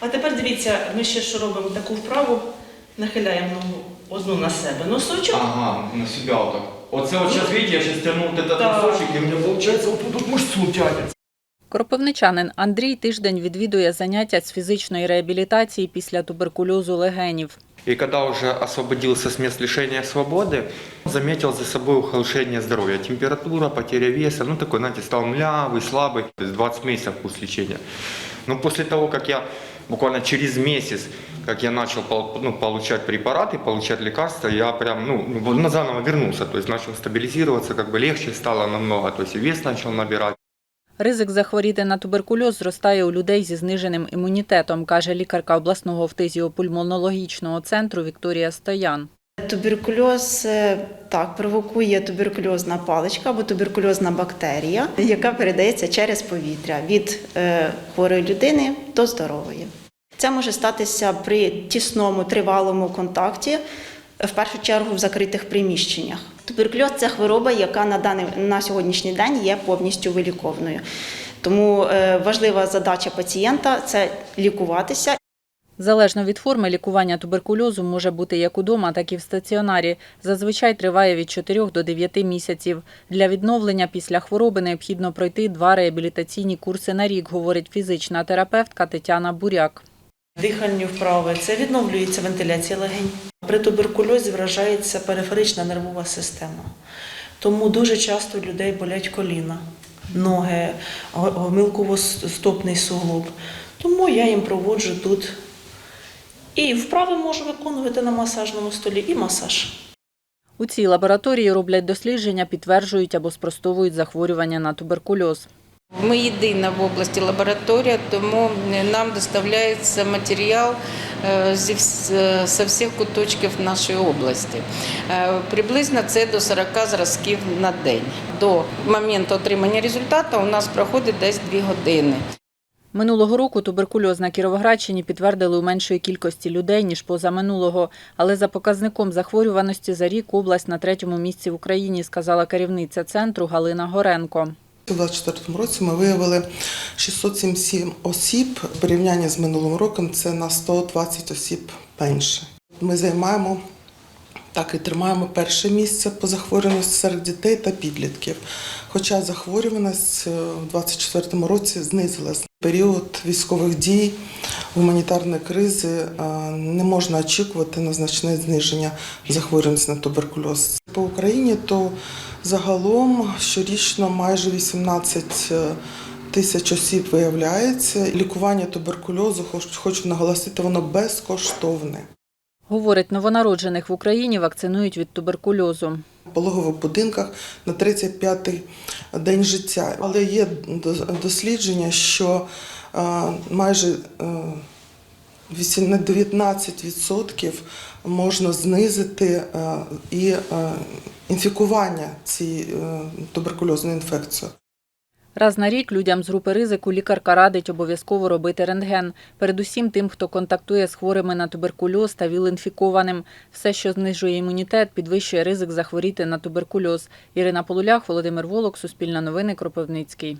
А тепер дивіться, ми ще що робимо таку вправу, нахиляємо ногу одну на себе. Носочок. Ага, на себя вот так. Вот, вот сейчас, видите, я сейчас тяну вот этот Да. носочек, и у меня получается вот тут мышцу тянет. Кропивничанин Андрій тиждень відвідує заняття з фізичної реабілітації після туберкульозу легенів. И когда уже освободился с мест лишения свободы, заметил за собой ухудшение здоровья. Температура, потеря веса, ну такой, знаете, стал млявый, слабый. То есть 20 месяцев после лечения. Но после того, как я буквально через месяц, как я начал ну, получать препараты, получать лекарства, я прям, ну, ну, заново вернулся. То есть начал стабилизироваться, как бы легче стало намного. То есть и вес начал набирать. Ризик захворіти на туберкульоз зростає у людей зі зниженим імунітетом, каже лікарка обласного фтизіопульмонологічного центру Вікторія Стоян. Туберкульоз е, так провокує туберкульозна паличка або туберкульозна бактерія, яка передається через повітря від е, хворої людини до здорової. Це може статися при тісному тривалому контакті, в першу чергу в закритих приміщеннях. Туберкульоз це хвороба, яка на даний на сьогоднішній день є повністю виліковною. Тому е, важлива задача пацієнта це лікуватися Залежно від форми, лікування туберкульозу може бути як удома, так і в стаціонарі. Зазвичай триває від 4 до 9 місяців. Для відновлення після хвороби необхідно пройти два реабілітаційні курси на рік, говорить фізична терапевтка Тетяна Буряк. Дихальні вправи це відновлюється вентиляція легень. При туберкульозі вражається периферична нервова система. Тому дуже часто у людей болять коліна, ноги, мілково-стопний суглоб. Тому я їм проводжу тут. І вправи можу виконувати на масажному столі, і масаж. У цій лабораторії роблять дослідження, підтверджують або спростовують захворювання на туберкульоз. Ми єдина в області лабораторія, тому нам доставляється матеріал е, зі вс- е, со всіх куточків нашої області. Е, Приблизно це до 40 зразків на день. До моменту отримання результату у нас проходить десь 2 години. Минулого року туберкульоз на Кіровоградщині підтвердили у меншої кількості людей, ніж позаминулого. Але за показником захворюваності за рік область на третьому місці в Україні, сказала керівниця центру Галина Горенко. У 2024 році ми виявили 677 осіб. В порівнянні з минулим роком це на 120 осіб менше. Ми займаємо так і тримаємо перше місце по захворюваності серед дітей та підлітків. Хоча захворюваність е, у 2024 році знизилась. Період військових дій, гуманітарної кризи е, не можна очікувати на значне зниження захворюваності на туберкульоз. По Україні то загалом щорічно майже 18 тисяч осіб виявляється. Лікування туберкульозу, хочу наголосити, воно безкоштовне. Говорить, новонароджених в Україні вакцинують від туберкульозу. В пологових будинках на 35-й день життя. Але є дослідження, що е, майже е, на 19% можна знизити е, і е, інфікування цією е, туберкульозною інфекцією. Раз на рік людям з групи ризику лікарка радить обов'язково робити рентген. Передусім тим, хто контактує з хворими на туберкульоз та віл-інфікованим. Все, що знижує імунітет, підвищує ризик захворіти на туберкульоз. Ірина Полулях, Володимир Волок, Суспільне новини, Кропивницький.